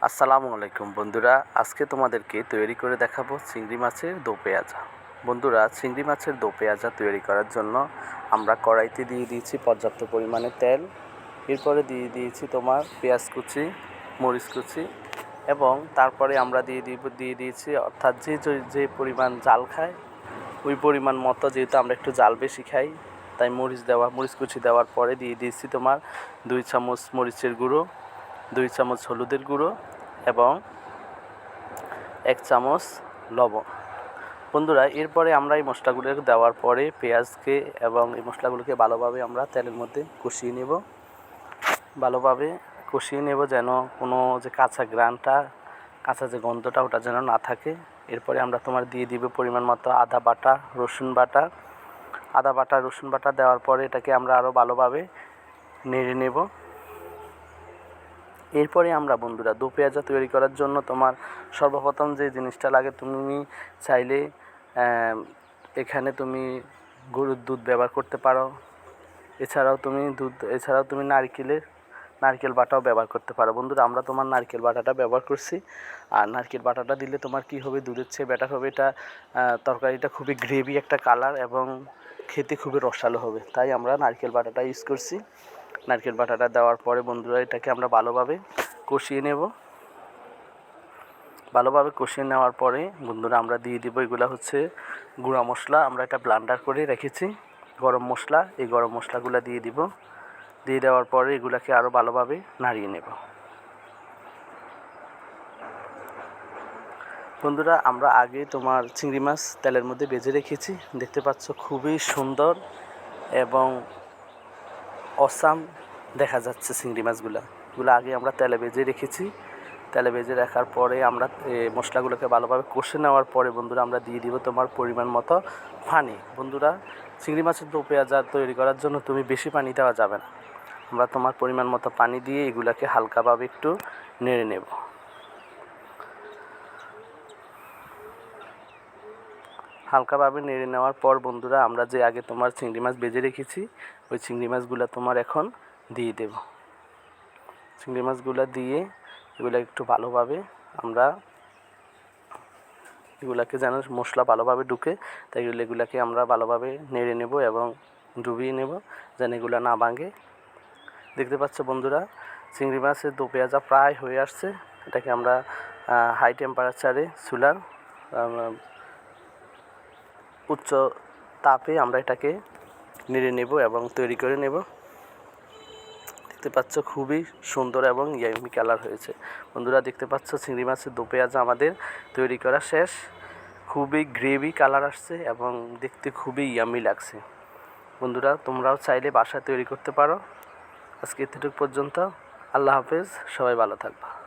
আসসালামু আলাইকুম বন্ধুরা, আজকে তোমাদেরকে তৈরি করে দেখাবো চিংড়ি মাছের দো পেঁয়াজা। বন্ধুরা, চিংড়ি মাছের দো পেঁয়াজা তৈরি করার জন্য আমরা কড়াইতে দিয়ে দিয়েছি পর্যাপ্ত পরিমাণে তেল, এরপরে দিয়ে দিয়েছি তোমার পেঁয়াজ কুচি, মরিচ কুচি, এবং তারপরে আমরা দিয়ে দিব, দিয়ে দিয়েছি অর্থাৎ যে যে- পরিমাণ জাল খায়, ওই পরিমাণ মতো যেহেতু আমরা একটু জাল বেশি খাই, তাই মরিচ দেওয়া, মরিচ কুচি দেওয়ার পরে দিয়ে দিয়েছি তোমার দুই চামচ মরিচের গুঁড়ো দুই চামচ হলুদের গুঁড়ো এবং এক চামচ লবণ। বন্ধুরা, এরপরে আমরা এই মশলাগুলো দেওয়ার পরে পেঁয়াজকে এবং এই মশলাগুলোকে ভালোভাবে আমরা তেলের মধ্যে কষিয়ে নেব। ভালোভাবে কষিয়ে নেব যেন কোনো যে কাঁচা গ্রানটা কাঁচা যে গন্ধটা ওটা যেন না থাকে। এরপরে আমরা তোমার দিয়ে দিব পরিমাণ মতো আদা বাটা, রসুন বাটা। আদা বাটা, রসুন বাটা দেওয়ার পরে এটাকে আমরা আরও ভালোভাবে নেড়ে নেব। এরপরে আমরা বন্ধুরা দো পেঁয়াজা তৈরি করার জন্য তোমার সর্বপ্রথম যে জিনিসটা লাগে তুমি চাইলে এখানে তুমি গরুর দুধ ব্যবহার করতে পারো। এছাড়াও তুমি দুধ, এছাড়াও তুমি নারকেলের, নারকেল বাটাও ব্যবহার করতে পারো। বন্ধুরা, আমরা তোমার নারকেল বাটাটা ব্যবহার করছি। আর নারকেল বাটাটা দিলে তোমার কি হবে? দুধের চেয়ে ব্যাটার হবে। এটা তরকারিটা খুবই গ্রেভি একটা কালার এবং খেতে খুবই রসালো হবে। তাই আমরা নারকেল বাটাটা ইউজ করছি। নারকেল বাটাটা দেওয়ার পরে বন্ধুরা এটাকে আমরা ভালোভাবে কষিয়ে নেব। ভালোভাবে কষিয়ে নেওয়ার পরে বন্ধুরা আমরা দিয়ে দিব এগুলো হচ্ছে গুঁড়া মশলা। আমরা এটা ব্লান্ডার করে রেখেছি গরম মশলা। এই গরম মশলাগুলো দিয়ে দিব। দিয়ে দেওয়ার পরে এগুলাকে আরও ভালোভাবে নাড়িয়ে নেব। বন্ধুরা আমরা আগে তোমার চিংড়ি মাছ তেলের মধ্যে বেজে রেখেছি। দেখতে পাচ্ছ খুবই সুন্দর এবং অসাম দেখা যাচ্ছে চিংড়ি মাছগুলো। এগুলো আগে আমরা তেলে ভেজে রেখেছি। তেলে ভেজে রাখার পরে আমরা মশলাগুলোকে ভালোভাবে কষে নেওয়ার পরে বন্ধুরা আমরা দিয়ে দিব তোমার পরিমাণ মতো পানি। বন্ধুরা, চিংড়ি মাছের দো পেঁয়াজা তৈরি করার জন্য তুমি বেশি পানি দেওয়া যাবে না। আমরা তোমার পরিমাণ মতো পানি দিয়ে এগুলোকে হালকাভাবে একটু নেড়ে নেব। হালকাভাবে নেড়ে নেওয়ার পর বন্ধুরা, আমরা যে আগে তোমার চিংড়ি মাছ বেজে রেখেছি, ওই চিংড়ি মাছগুলো তোমার এখন দিয়ে দেব। চিংড়ি মাছগুলো দিয়ে এগুলো একটু ভালোভাবে আমরা এগুলাকে যেন মশলা ভালোভাবে ঢুকে, তাই এগুলো এগুলাকে আমরা ভালোভাবে নেড়ে নেব এবং ডুবিয়ে নেব, যেন এগুলো না ভাঙে। দেখতে পাচ্ছ বন্ধুরা, চিংড়ি মাছের দো পেঁয়াজা প্রায় হয়ে আসছে। এটাকে আমরা হাই টেম্পারেচারে চুলার উচ্চ তাপে আমরা এটাকে নেড়ে নেব এবং তৈরি করে নেব। দেখতে পাচ্ছ খুবই সুন্দর এবং ইয়ামি কালার হয়েছে। বন্ধুরা, দেখতে পাচ্ছ চিংড়ি মাছের দো পেঁয়াজা আমাদের তৈরি করা শেষ। খুবই গ্রেভি কালার আসছে এবং দেখতে খুবই ইয়ামি লাগছে। বন্ধুরা, তোমরাও চাইলে বাসায় তৈরি করতে পারো। আজকে এতটুকু পর্যন্ত। আল্লাহ হাফেজ। সবাই ভালো থাকবা।